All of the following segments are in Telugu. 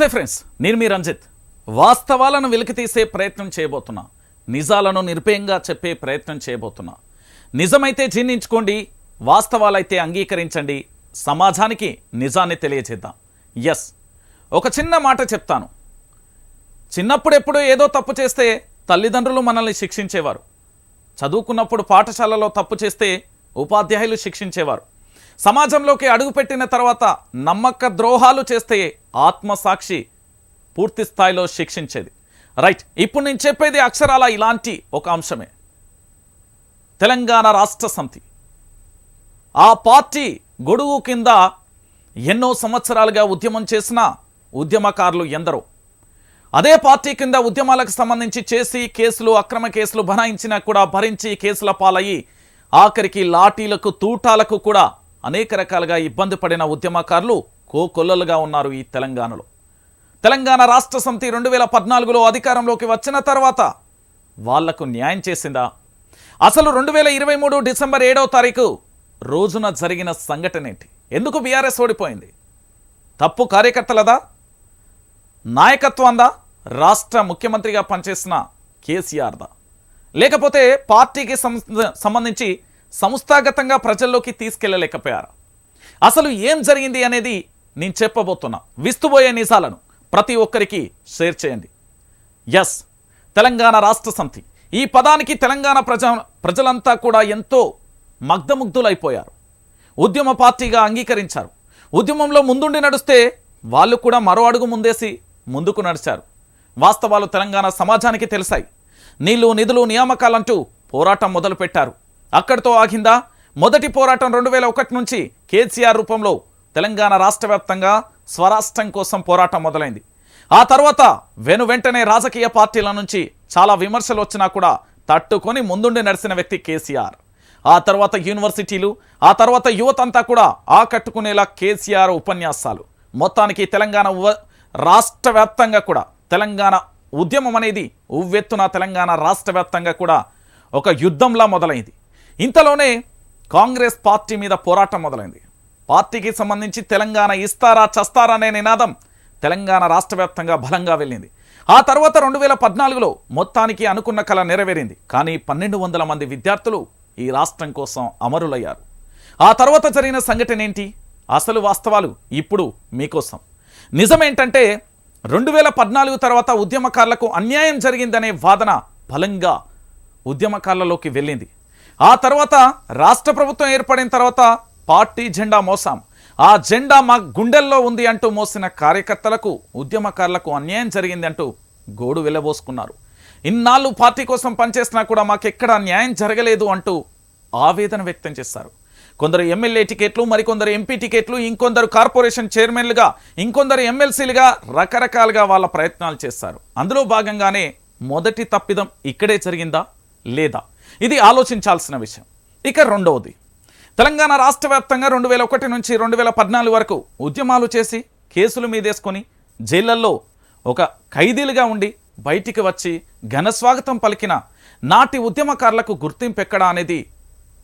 నమస్తే ఫ్రెండ్స్ నేను మీ రంజిత్. వాస్తవాలను వెలికితీసే ప్రయత్నం చేయబోతున్నా. నిజాలను నిర్భయంగా చెప్పే ప్రయత్నం చేయబోతున్నా. నిజమైతే జీర్ణించుకోండి వాస్తవాలైతే అంగీకరించండి. సమాజానికి నిజాన్ని తెలియజేద్దాం. ఎస్ ఒక చిన్న మాట చెప్తాను. చిన్నప్పుడెప్పుడు ఏదో తప్పు చేస్తే తల్లిదండ్రులు మనల్ని శిక్షించేవారు. చదువుకున్నప్పుడు పాఠశాలలో తప్పు చేస్తే ఉపాధ్యాయులు శిక్షించేవారు. సమాజంలోకి అడుగుపెట్టిన తర్వాత నమ్మక ద్రోహాలు చేస్తే ఆత్మసాక్షి పూర్తి స్థాయిలో శిక్షించేది. రైట్ ఇప్పుడు నేను చెప్పేది అక్షరాల ఇలాంటి ఒక అంశమే. తెలంగాణ రాష్ట్ర సమితి. ఆ పార్టీ గొడుగు కింద ఎన్నో సంవత్సరాలుగా ఉద్యమం చేసిన ఉద్యమకారులు ఎందరో. అదే పార్టీ కింద ఉద్యమాలకు సంబంధించి చేసి కేసులు అక్రమ కేసులు బనాయించినా కూడా భరించి కేసుల పాలయ్యి ఆఖరికి లాఠీలకు తూటాలకు కూడా అనేక రకాలుగా ఇబ్బంది పడిన ఉద్యమకారులు కోకొల్లలుగా ఉన్నారు ఈ తెలంగాణలో. తెలంగాణ రాష్ట్ర సమితి రెండు వేల పద్నాలుగులో అధికారంలోకి వచ్చిన తర్వాత వాళ్ళకు న్యాయం చేసిందా? అసలు రెండు వేల ఇరవై మూడు డిసెంబర్ ఏడవ తారీఖు రోజున జరిగిన సంఘటన ఏంటి ఎందుకు బీఆర్ఎస్ ఓడిపోయింది? తప్పు కార్యకర్తలదా? నాయకత్వందా? రాష్ట్ర ముఖ్యమంత్రిగా పనిచేసిన కేసీఆర్దా? లేకపోతే పార్టీకి సంబంధించి సంస్థాగతంగా ప్రజల్లోకి తీసుకెళ్ళలేకపోయారు. అసలు ఏం జరిగింది అనేది నేను చెప్పబోతున్నా. విస్తుబోయే నిజాలను ప్రతి ఒక్కరికి షేర్ చేయండి. ఎస్ తెలంగాణ రాష్ట్ర సమితి. ఈ పదానికి తెలంగాణ ప్రజ ప్రజలంతా కూడా ఎంతో మగ్ధముగ్ధులైపోయారు. ఉద్యమ పార్టీగా అంగీకరించారు. ఉద్యమంలో ముందుండి నడిస్తే వాళ్ళు కూడా మరో అడుగు ముందేసి ముందుకు నడిచారు. వాస్తవాలు తెలంగాణ సమాజానికి తెలిసాయి. నీళ్ళు నిధులు నియామకాలంటూ పోరాటం మొదలుపెట్టారు. అక్కడితో ఆగిందా? మొదటి పోరాటం రెండు వేల ఒకటి నుంచి కేసీఆర్ రూపంలో తెలంగాణ రాష్ట్ర వ్యాప్తంగా స్వరాష్ట్రం కోసం పోరాటం మొదలైంది. ఆ తర్వాత వెను వెంటనే రాజకీయ పార్టీల నుంచి చాలా విమర్శలు వచ్చినా కూడా తట్టుకొని ముందుండి నడిచిన వ్యక్తి కేసీఆర్. ఆ తర్వాత యూనివర్సిటీలు ఆ తర్వాత యువతంతా కూడా ఆకట్టుకునేలా కేసీఆర్ ఉపన్యాసాలు. మొత్తానికి తెలంగాణ రాష్ట్ర వ్యాప్తంగా కూడా తెలంగాణ ఉద్యమం అనేది ఉవ్వెత్తున తెలంగాణ రాష్ట్ర వ్యాప్తంగా కూడా ఒక యుద్ధంలా మొదలైంది. ఇంతలోనే కాంగ్రెస్ పార్టీ మీద పోరాటం మొదలైంది. పార్టీకి సంబంధించి తెలంగాణ ఇస్తారా చస్తారా అనే నినాదం తెలంగాణ రాష్ట్ర వ్యాప్తంగా బలంగా వెళ్ళింది. ఆ తర్వాత రెండు వేల పద్నాలుగులో మొత్తానికి అనుకున్న కళ నెరవేరింది. కానీ పన్నెండు వందల మంది విద్యార్థులు ఈ రాష్ట్రం కోసం అమరులయ్యారు. ఆ తర్వాత జరిగిన సంఘటన ఏంటి? అసలు వాస్తవాలు ఇప్పుడు మీకోసం. నిజమేంటంటే రెండు వేల పద్నాలుగు తర్వాత ఉద్యమకారులకు అన్యాయం జరిగిందనే వాదన బలంగా ఉద్యమకారులలోకి వెళ్ళింది. ఆ తర్వాత రాష్ట్ర ప్రభుత్వం ఏర్పడిన తర్వాత పార్టీ జెండా మోసాం. ఆ జెండా మా గుండెల్లో ఉంది అంటూ మోసిన కార్యకర్తలకు ఉద్యమకారులకు అన్యాయం జరిగింది అంటూ గోడు వెళ్ళబోసుకున్నారు ఇన్నాళ్ళు పార్టీ కోసం పనిచేసినా కూడా మాకెక్కడ న్యాయం జరగలేదు అంటూ ఆవేదన వ్యక్తం చేశారు. కొందరు ఎమ్మెల్యే టికెట్లు మరికొందరు ఎంపీ టికెట్లు ఇంకొందరు కార్పొరేషన్ చైర్మన్లుగా ఇంకొందరు ఎమ్మెల్సీలుగా రకరకాలుగా వాళ్ళ ప్రయత్నాలు చేశారు. అందులో భాగంగానే మొదటి తప్పిదం ఇక్కడే జరిగిందా? లేదా? ఇది ఆలోచించాల్సిన విషయం. ఇక రెండవది తెలంగాణ రాష్ట్ర వ్యాప్తంగా రెండు వేల ఒకటి నుంచి రెండు వేల పద్నాలుగు వరకు ఉద్యమాలు చేసి కేసులు మీదేసుకొని జైళ్ళల్లో ఒక ఖైదీలుగా ఉండి బయటికి వచ్చి ఘనస్వాగతం పలికిన నాటి ఉద్యమకారులకు గుర్తింపు ఎక్కడా అనేది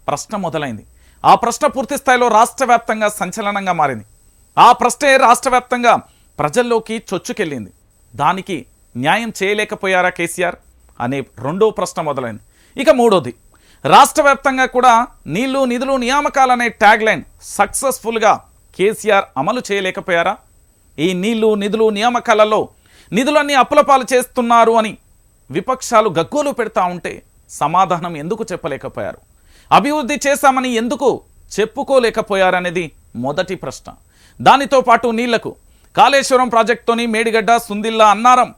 ప్రశ్న మొదలైంది. ఆ ప్రశ్న పూర్తి స్థాయిలో రాష్ట్ర వ్యాప్తంగా సంచలనంగా మారింది. ఆ ప్రశ్నే రాష్ట్ర వ్యాప్తంగా ప్రజల్లోకి చొచ్చుకెళ్ళింది. దానికి న్యాయం చేయలేకపోయారా కేసీఆర్? అనే రెండో ప్రశ్న మొదలైంది. ఇక మూడోది. రాష్ట్ర వ్యాప్తంగా కూడా నీళ్ళు నిధులు నియామకాలనే ట్యాగ్ లైన్ సక్సెస్ఫుల్గా కేసీఆర్ అమలు చేయలేకపోయారా? ఈ నీళ్ళు నిధులు నియామకాలలో నిధులన్నీ అప్పులపాలు చేస్తున్నారు అని విపక్షాలు గగ్గోలు పెడతా ఉంటే సమాధానం ఎందుకు చెప్పలేకపోయారు? అభివృద్ధి చేశామని ఎందుకు చెప్పుకోలేకపోయారనేది మొదటి ప్రశ్న. దానితో పాటు నీళ్ళకు కాళేశ్వరం ప్రాజెక్టుతోని మేడిగడ్డ సుందిల్లా అన్నారం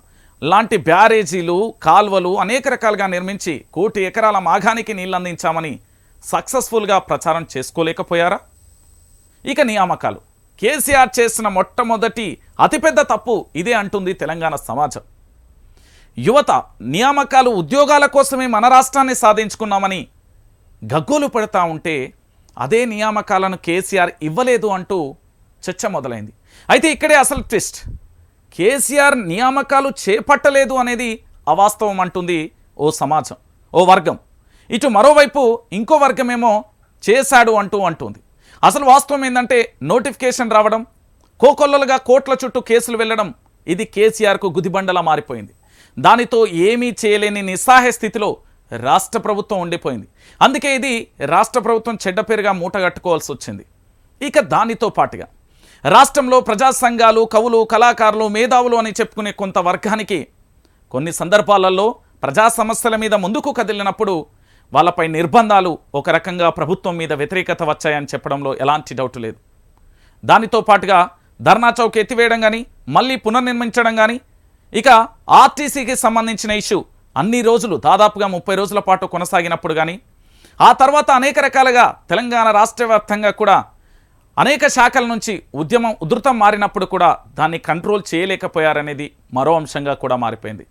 లాంటి బ్యారేజీలు కాల్వలు అనేక రకాలుగా నిర్మించి కోటి ఎకరాల మాఘానికి నీళ్ళు అందించామని సక్సెస్ఫుల్గా ప్రచారం చేసుకోలేకపోయారా? ఇక నియామకాలు. కేసీఆర్ చేసిన మొట్టమొదటి అతిపెద్ద తప్పు ఇదే అంటుంది తెలంగాణ సమాజం. యువత నియామకాలు ఉద్యోగాల కోసమే మన రాష్ట్రాన్ని సాధించుకున్నామని గగ్గోలు పెడతా ఉంటే అదే నియామకాలను కేసీఆర్ ఇవ్వలేదు అంటూ చర్చ మొదలైంది. అయితే ఇక్కడే అసలు ట్విస్ట్. కేసీఆర్ నియామకాలు చేపట్టలేదు అనేది అవాస్తవం అంటుంది ఓ సమాజం ఓ వర్గం. ఇటు మరోవైపు ఇంకో వర్గమేమో చేశాడు అంటూ అంటుంది. అసలు వాస్తవం ఏంటంటే నోటిఫికేషన్ రావడం కోకొల్లలుగా కోట్ల చుట్టూ కేసులు వెళ్ళడం ఇది కేసీఆర్కు గుదిబండలా మారిపోయింది. దానితో ఏమీ చేయలేని నిస్సహాయ స్థితిలో రాష్ట్ర ప్రభుత్వం ఉండిపోయింది. అందుకే ఇది రాష్ట్ర ప్రభుత్వం చెడ్డ పేరుగా మూటగట్టుకోవాల్సి వచ్చింది. ఇక దానితో పాటుగా రాష్ట్రంలో ప్రజా సంఘాలు కవులు కళాకారులు మేధావులు అని చెప్పుకునే కొంత వర్గానికి కొన్ని సందర్భాలలో ప్రజా సమస్యల మీద ముందుకు కదిలినప్పుడు వాళ్ళపై నిర్బంధాలు ఒక రకంగా ప్రభుత్వం మీద వ్యతిరేకత వచ్చాయని చెప్పడంలో ఎలాంటి డౌట్ లేదు. దానితో పాటుగా ధర్నా చౌక్ ఎత్తివేయడం కానీ మళ్ళీ పునర్నిర్మించడం కానీ ఇక ఆర్టీసీకి సంబంధించిన ఇష్యూ అన్ని రోజులు దాదాపుగా ముప్పై రోజుల పాటు కొనసాగినప్పుడు కానీ ఆ తర్వాత అనేక రకాలుగా తెలంగాణ రాష్ట్ర వ్యాప్తంగా కూడా అనేక శాఖల నుంచి ఉద్యమం ఉధృతం మారినప్పుడు కూడా దాన్ని కంట్రోల్ చేయలేకపోయారనేది మరో అంశంగా కూడా మారిపోయింది.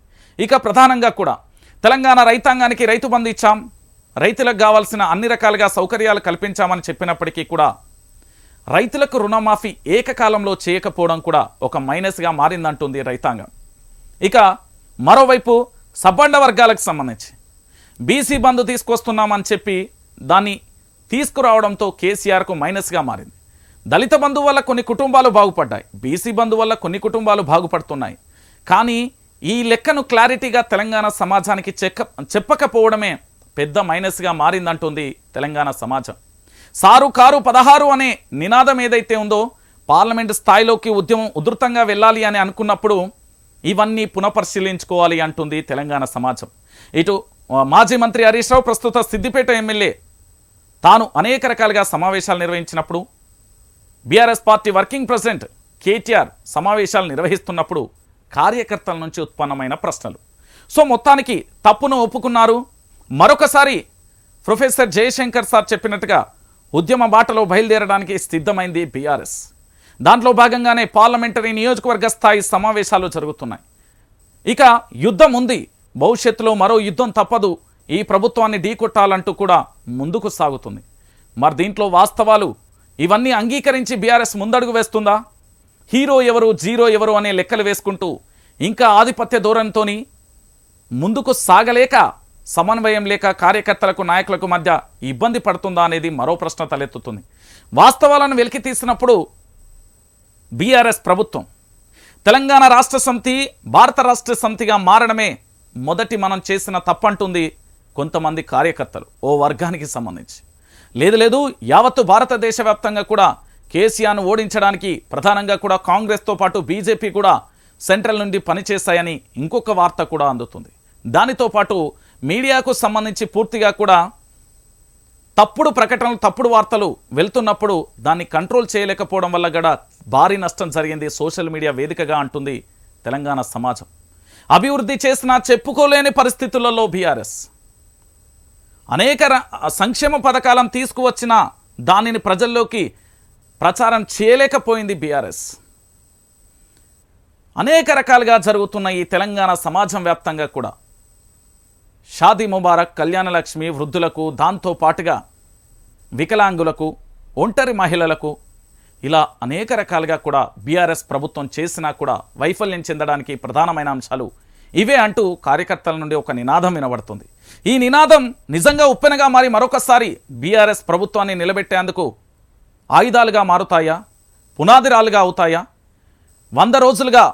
ఇక ప్రధానంగా కూడా తెలంగాణ రైతాంగానికి రైతు బంధు ఇచ్చాం. రైతులకు కావాల్సిన అన్ని రకాలుగా సౌకర్యాలు కల్పించామని చెప్పినప్పటికీ కూడా రైతులకు రుణమాఫీ ఏకకాలంలో చేయకపోవడం కూడా ఒక మైనస్గా మారిందంటుంది రైతాంగం. ఇక మరోవైపు సబ్బండ వర్గాలకు సంబంధించి బీసీ బంధు తీసుకొస్తున్నామని చెప్పి దాన్ని తీసుకురావడంతో కేసీఆర్కు మైనస్గా మారింది. దళిత బంధు వల్ల కొన్ని కుటుంబాలు బాగుపడ్డాయి. బీసీ బంధు వల్ల కొన్ని కుటుంబాలు బాగుపడుతున్నాయి. కానీ ఈ లెక్కను క్లారిటీగా తెలంగాణ సమాజానికి చెక్క చెప్పకపోవడమే పెద్ద మైనస్గా మారిందంటుంది తెలంగాణ సమాజం. సారు కారు పదహారు అనే నినాదం ఏదైతే ఉందో పార్లమెంట్ స్థాయిలోకి ఉద్యమం ఉధృతంగా వెళ్ళాలి అని అనుకున్నప్పుడు ఇవన్నీ పునఃపరిశీలించుకోవాలి అంటుంది తెలంగాణ సమాజం. ఇటు మాజీ మంత్రి హరీష్ రావు ప్రస్తుత సిద్దిపేట ఎమ్మెల్యే. తాను అనేక రకాలుగా సమావేశాలు నిర్వహించినప్పుడు BRS party working president KTR సమావేశాలు నిర్వహిస్తున్నప్పుడు కార్యకర్తల నుంచి ఉత్పన్నమైన ప్రశ్నలు. సో మొత్తానికి తప్పును ఒప్పుకున్నారు. మరొకసారి ప్రొఫెసర్ జయశంకర్ సార్ చెప్పినట్టుగా ఉద్యమ బాటలో బయలుదేరడానికి సిద్ధమైంది బీఆర్ఎస్. దాంట్లో భాగంగానే పార్లమెంటరీ నియోజకవర్గ స్థాయి సమావేశాలు జరుగుతున్నాయి. ఇక యుద్ధం ఉంది. భవిష్యత్తులో మరో యుద్ధం తప్పదు. ఈ ప్రభుత్వాన్ని ఢీకొట్టాలంటూ కూడా ముందుకు సాగుతుంది. మరి దీంట్లో వాస్తవాలు ఇవన్నీ అంగీకరించి బీఆర్ఎస్ ముందడుగు వేస్తుందా? హీరో ఎవరు జీరో ఎవరు అనే లెక్కలు వేసుకుంటూ ఇంకా ఆధిపత్య ధోరణితోని ముందుకు సాగలేక సమన్వయం లేక కార్యకర్తలకు నాయకులకు మధ్య ఇబ్బంది పడుతుందా అనేది మరో ప్రశ్న తలెత్తుతుంది. వాస్తవాలను వెలికి తీసినప్పుడు బీఆర్ఎస్ ప్రభుత్వం తెలంగాణ రాష్ట్ర సమితి భారత రాష్ట్ర సమితిగా మారడమే మొదటి మనం చేసిన తప్పంటుంది కొంతమంది కార్యకర్తలు ఓ వర్గానికి సంబంధించి. లేదు లేదు యావత్తు భారతదేశ వ్యాప్తంగా కూడా కేసీఆర్ను ఓడించడానికి ప్రధానంగా కూడా కాంగ్రెస్తో పాటు బీజేపీ కూడా సెంట్రల్ నుండి పనిచేస్తాయని ఇంకొక వార్త కూడా అందుతుంది. దానితో పాటు మీడియాకు సంబంధించి పూర్తిగా కూడా తప్పుడు ప్రకటనలు తప్పుడు వార్తలు వెళ్తున్నప్పుడు దాన్ని కంట్రోల్ చేయలేకపోవడం వల్ల కూడా భారీ నష్టం జరిగింది. సోషల్ మీడియా వేదికగా అంటుంది తెలంగాణ సమాజం. అభివృద్ధి చేసిన చెప్పుకోలేని పరిస్థితులలో బీఆర్ఎస్. అనేక సంక్షేమ పథకాలను తీసుకువచ్చిన దానిని ప్రజల్లోకి ప్రచారం చేయలేకపోయింది బీఆర్ఎస్. అనేక రకాలుగా జరుగుతున్న ఈ తెలంగాణ సమాజం వ్యాప్తంగా కూడా షాదీ ముబారక్ కళ్యాణలక్ష్మి వృద్ధులకు దాంతో పాటుగా వికలాంగులకు ఒంటరి మహిళలకు ఇలా అనేక రకాలుగా కూడా బీఆర్ఎస్ ప్రభుత్వం చేసినా కూడా వైఫల్యం చెందడానికి ప్రధానమైన అంశాలు ఇవే అంటూ కార్యకర్తల నుండి ఒక నినాదం వినబడుతుంది. ఈ నినాదం నిజంగా ఉప్పెనగా మారి మరొకసారి బీఆర్ఎస్ ప్రభుత్వాన్ని నిలబెట్టేందుకు ఆయుధాలుగా మారుతాయా? పునాదిరాలుగా అవుతాయా? వంద రోజులుగా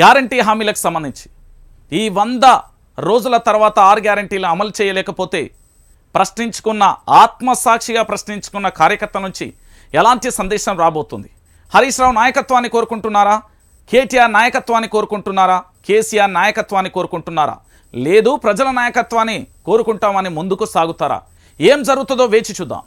గ్యారంటీ హామీలకు సంబంధించి. ఈ వంద రోజుల తర్వాత ఆరు గ్యారంటీలు అమలు చేయలేకపోతే ప్రశ్నించుకున్న ఆత్మసాక్షిగా ప్రశ్నించుకున్న కార్యకర్త నుంచి ఎలాంటి సందేశం రాబోతుంది? హరీష్ రావు నాయకత్వాన్ని కోరుకుంటున్నారా? కేటీఆర్ నాయకత్వాన్ని కోరుకుంటున్నారా? కేసీఆర్ నాయకత్వాన్ని కోరుకుంటున్నారా? లేదు ప్రజల నాయకత్వాన్ని కోరుకుంటామని ముందుకు సాగుతారా? ఏం జరుగుతుందో వేచి చూద్దాం.